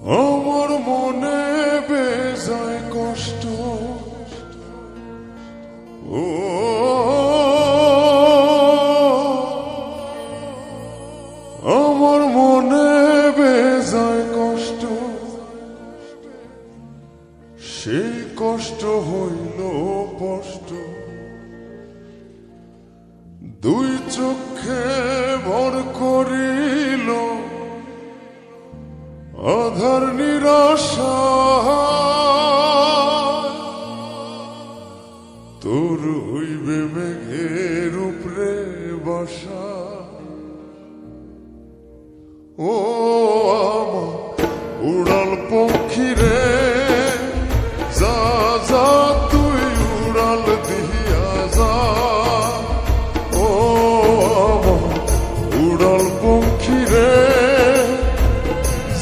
আমার মনে বেজায় কষ্ট। ও। আমার মনে বেজায় কষ্ট। সেই কষ্ট হইল কষ্ট। দুই চোখে ভর করিল আধার নিরস। তোর হইবে মেঘের উপরে বসা। ও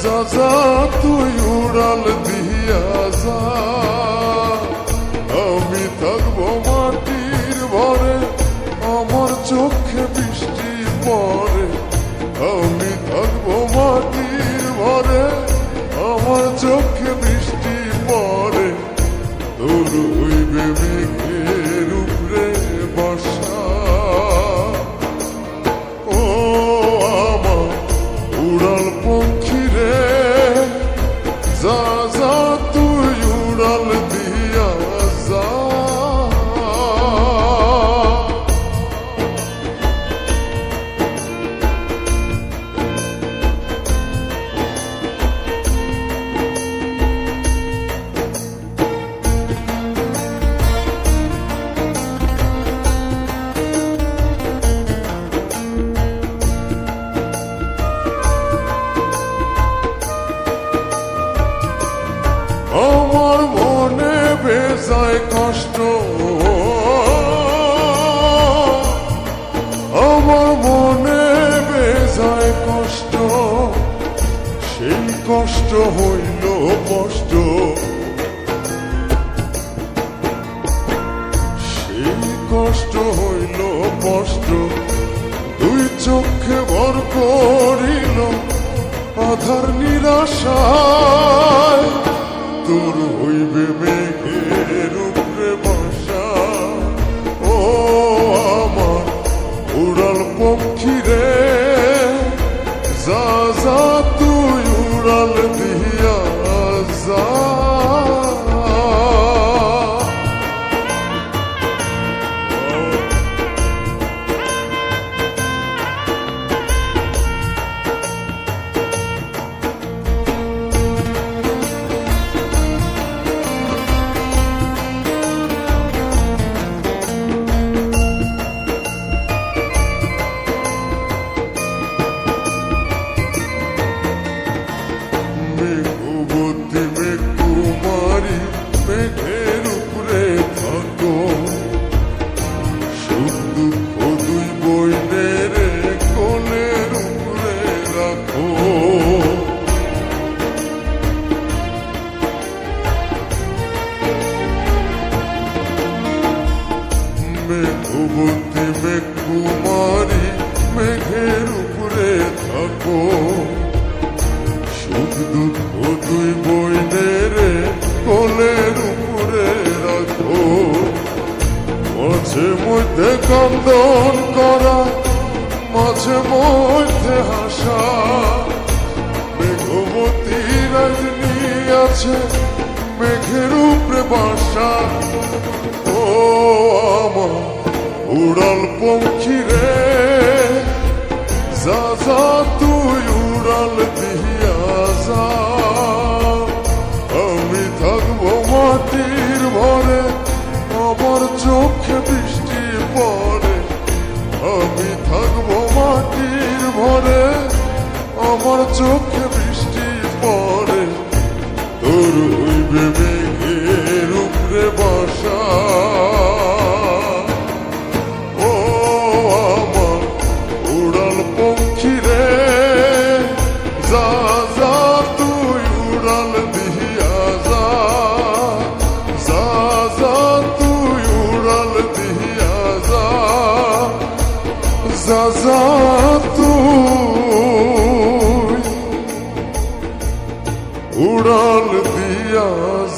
যা যা তুই উড়াল দিয়া যা। কষ্ট। আমার মনে বেজায় কষ্ট। সেই কষ্ট হইল কষ্ট। সেই কষ্ট হইল কষ্ট। দুই চোখে ভর করিল আধার নিরাশায়। তোর হইবে মেঘের মেঘবতী মেঘকুমারী মেঘের উপরে থাকো সুখ দুঃখ দুই বইনের কোলের উপরে রাখো মাঝে মধ্যে কন্দন করা, মাঝে মধ্যে হাসা। মেঘবতী রাজনী আছে মেঘের উপরে বাসা। ও আমার উড়াল পঙ্খী রে। যা যা তুই উড়াল দিয়া তুই উড়াল দিয়া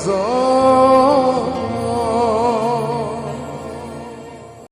যা